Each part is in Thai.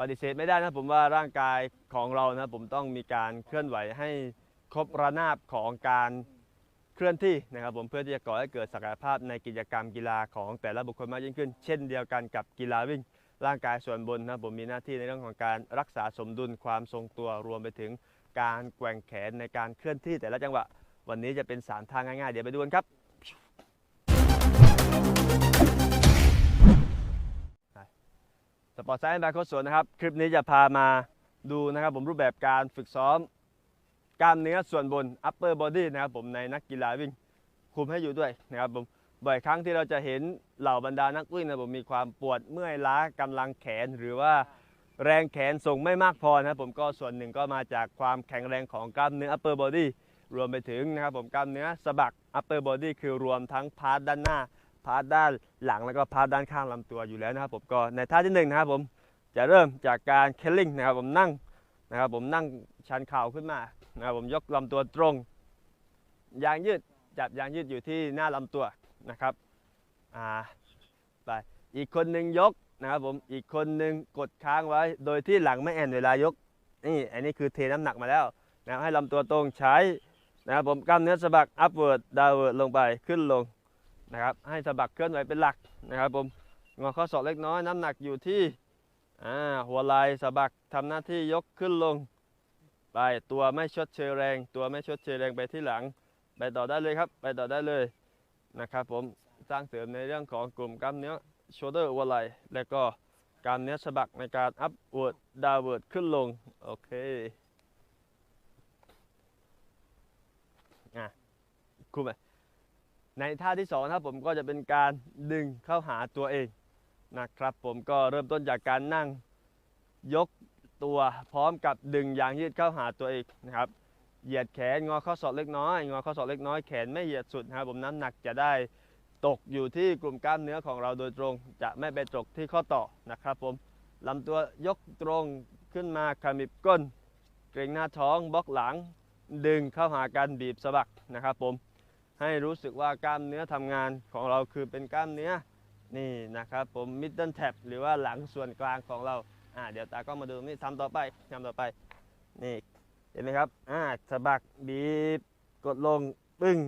ปฏิเสธไม่ได้นะผมว่าร่างกายของเรานะผมต้องมีการเคลื่อนไหวให้ครบระนาบของการเคลื่อนที่นะครับผมเพื่อที่จะก่อให้เกิดศักยภาพในกิจกรรมกีฬาของแต่ละบุคคลมากยิ่งขึ้น เช่นเดียวกันกับกีฬาวิ่ง ร่างกายส่วนบนนะผมมีหน้าที่ในเรื่องของการรักษาสมดุลความทรงตัวรวมไปถึงการแกว่งแขนในการเคลื่อนที่แต่ละจังหวะ วันนี้จะเป็นสามทางง่ายๆ เดี๋ยวไปดูกันครับ สปอร์ตไซน์แบคโคสวนนะครับ คลิปนี้จะพามาดูนะครับผมรูปแบบการฝึกซ้อม กล้ามเนื้อส่วนบน upper body นะครับผมในนักกีฬาวิ่งคุมให้อยู่ด้วยนะครับผมบ่อยครั้งที่เราจะเห็นเหล่าบรรดานักวิ่งนะผมมีความปวดเมื่อยล้ากำลังแขน หรือว่าแรงแขนส่งไม่มากพอนะครับผมก็ส่วนหนึ่งก็มาจากความแข็งแรงของกล้ามเนื้อ upper body รวมไปถึงนะครับผมกล้ามเนื้อสะบัก upper body คือรวมทั้งพาร์ทด้านหน้า พาร์ทด้านหลังแล้วก็พาร์ทด้านข้างลำตัวอยู่แล้วนะครับผมก็ในท่าที่หนึ่งนะครับผมจะเริ่มจากการเคลลิงนะครับผมนั่งนะครับผมนั่งชันเข่าขึ้นมานะครับผมยกลำตัวตรง ยางยืดจับยางยืดอยู่ที่หน้าลำตัวนะครับอ่าไปอีกคนหนึ่งยกนะครับผมอีกคนหนึ่งกดค้างไว้ โดยที่หลังไม่แอนเวลายกนี่อันนี้คือเทน้ำหนักมาแล้วนะครับให้ลำตัวตรงใช้นะครับผมกล้ามเนื้อสะบัก upward downward ลงไปขึ้นลง นะครับให้สะบักเคลื่อนไหวเป็นหลักนะครับผมงอข้อศอกเล็กน้อยน้ำหนักอยู่ที่หัวไหล่สะบักทำหน้าที่ยกขึ้นลงไปตัวไม่ชดเชยแรง ตัวไม่ชดเชยแรงไปที่หลัง ไปต่อได้เลยครับ ไปต่อได้เลยนะครับผมสร้างเสริมในเรื่องของกลุ่มกล้ามเนื้อ shoulder หัวไหล่แล้วก็กล้ามเนื้อสะบักในการ upward downward ขึ้นลงโอเคอะคุ้มไหม ในท่าที่สองนะครับผมก็จะเป็นการดึงเข้าหาตัวเองนะครับ ผมก็เริ่มต้นจากการนั่งยกตัวพร้อมกับดึงยางยืดเข้าหาตัวเองนะครับ เหยียดแขนงอข้อศอกเล็กน้อยงอข้อศอกเล็กน้อยแขนไม่เหยียดสุดนะครับผมน้ำหนักจะได้ตกอยู่ที่กลุ่มกล้ามเนื้อของเราโดยตรง จะไม่ไปตกที่ข้อต่อนะครับผมลำตัวยกตรงขึ้นมาขมิบก้น เกรงหน้าท้องบล็อกหลัง ดึงเข้าหากันบีบสะบักนะครับผม ให้รู้สึกว่ากล้ามเนื้อทำงานของเราคือเป็นกล้ามเนื้อนี่นะครับผม middle tab หรือว่าหลังส่วนกลางของเราอ่าเดี๋ยวตาก็มาดูนี่ทำต่อไปทำต่อไปนี่เห็นไหมครับอ่าสะบักบีบกดลงปึ้ง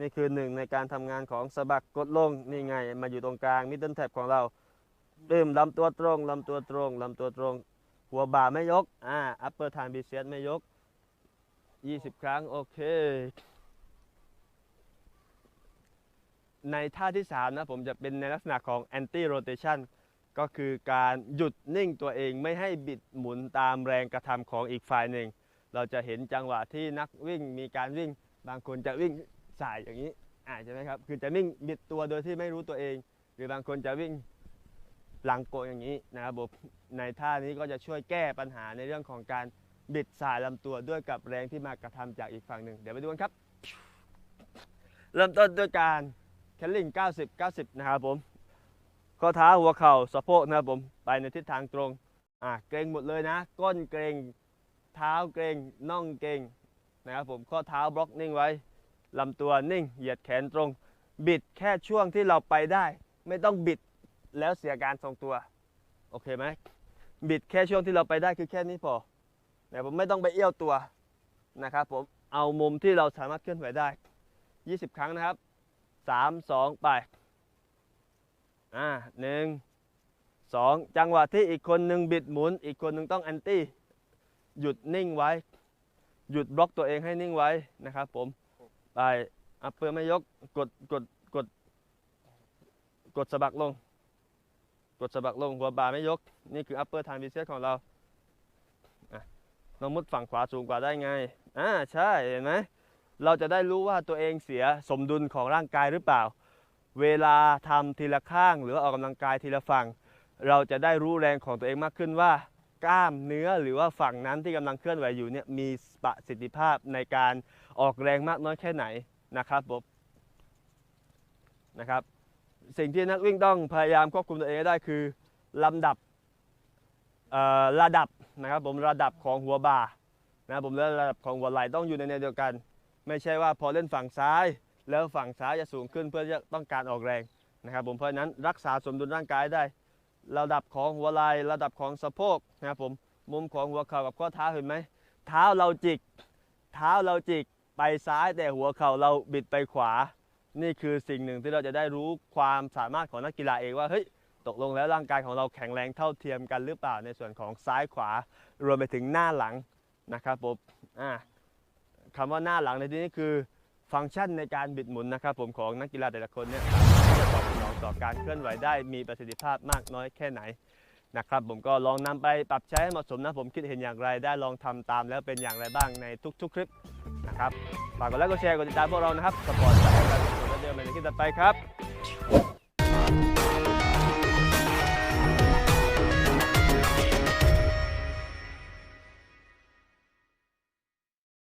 นี่คือหนึ่งในการทำงานของสะบักกดลงนี่ไง มาอยู่ตรงกลาง middle tab ของเราปึ้มลำตัวตรงลำตัวตรงลำตัวตรง หัวบ่าไม่ยกอ่า upper t i m e b i c e p s ไม่ยก 20 ครั้ง โอเค ในท่าที่3นะผมจะเป็นในลักษณะของ anti rotation ก็คือการหยุดนิ่งตัวเองไม่ให้บิดหมุนตามแรงกระทำของอีกฝ่ายหนึ่ง เราจะเห็นจังหวะที่นักวิ่งมีการวิ่ง บางคนจะวิ่งสายอย่างนี้อ่าใช่ไหมครับคือจะวิ่งบิดตัวโดยที่ไม่รู้ตัวเอง หรือบางคนจะวิ่งหลังโกอย่างนี้นะครับผมในท่านี้ก็จะช่วยแก้ปัญหาในเรื่องของการบิดสายลำตัวด้วยกับแรงที่มากระทำจากอีกฝั่งหนึ่งเดี๋ยวไปดูกันครับ เริ่มต้นด้วยการ แคลลิง90 90 นะครับผม ข้อเท้าหัวเข่าสะโพกนะครับผม ไปในทิศทางตรง อะเกรงหมดเลยนะ ก้นเกรงเท้าเกรงน่องเกรงนะครับผม ข้อเท้าบล็อกนิ่งไว้ลำตัวนิ่ง เหยียดแขนตรง บิดแค่ช่วงที่เราไปได้ ไม่ต้องบิดแล้วเสียการทรงตัว โอเคไหม บิดแค่ช่วงที่เราไปได้คือแค่นี้พอแต่ผมไม่ต้องไปเอี้ยวตัวนะครับผม เอามุมที่เราสามารถเคลื่อนไหวได้ 20 ครั้งนะครับ สามสองไป อ่าหนึ่งสองจังหวะที่อีกคนหนึ่งบิดหมุน อีกคนหนึ่งต้องแอนตี้ หยุดนิ่งไว้ หยุดบล็อกตัวเองให้นิ่งไว้นะครับผม ไปอัปเปอร์ไม่ยก กด กด กด กดสะบักลง กดสะบักลง หัวบ่าไม่ยก นี่คือ upper time b i c e p ของเราอะน้องมุดฝั่งขวาสูงกว่าได้ไง อ่า ใช่ เห็นไหม เราจะได้รู้ว่าตัวเองเสียสมดุลของร่างกายหรือเปล่า เวลาทำทีละข้างหรือออกกำลังกายทีละฝั่ง เราจะได้รู้แรงของตัวเองมากขึ้นว่า กล้ามเนื้อหรือว่าฝั่งนั้นที่กำลังเคลื่อนไหวอยู่เนี่ยมีประสิทธิภาพในการออกแรงมากน้อยแค่ไหนนะครับผมนะครับ สิ่งที่นักวิ่งต้องพยายามควบคุมตัวเองได้คือลำดับระดับนะครับผมระดับของหัวบ่านะครับผมและระดับของหัวไหล่ต้องอยู่ในแนวเดียวกัน ไม่ใช่ว่าพอเล่นฝั่งซ้าย แล้วฝั่งซ้ายจะสูงขึ้นเพื่อจะต้องการออกแรงนะครับผมเพราะฉะนั้นรักษาสมดุลร่างกายได้ ระดับของหัวไหล่ระดับของสะโพกนะครับผมมุมของหัวเข่ากับข้อเท้าเห็นไหมเท้าเราจิก เท้าเราจิกไปซ้ายแต่หัวเข่าเราบิดไปขวา นี่คือสิ่งหนึ่งที่เราจะได้รู้ความสามารถของนักกีฬาเองว่าเฮ้ยตกลงแล้วร่างกายของเราแข็งแรงเท่าเทียมกันหรือเปล่าในส่วนของซ้ายขวารวมไปถึงหน้าหลังนะครับผมอ่า คำว่าหน้าหลังในที่นี้คือฟังก์ชันในการบิดหมุนนะครับผมของนักกีฬาแต่ละคนเนี่ยจะตอบสนองต่อการเคลื่อนไหวได้มีประสิทธิภาพมากน้อยแค่ไหนนะครับผมก็ลองนำไปปรับใช้ให้เหมาะสมนะผมคิดเห็นอย่างไรได้ลองทำตามแล้วเป็นอย่างไรบ้างในทุก ๆ คลิปนะครับฝากกดไลค์กดแชร์กดติดตามพวกเรานะครับสปอร์ตจากการสนับสนุนเดิมในคลิปต่อไปครับ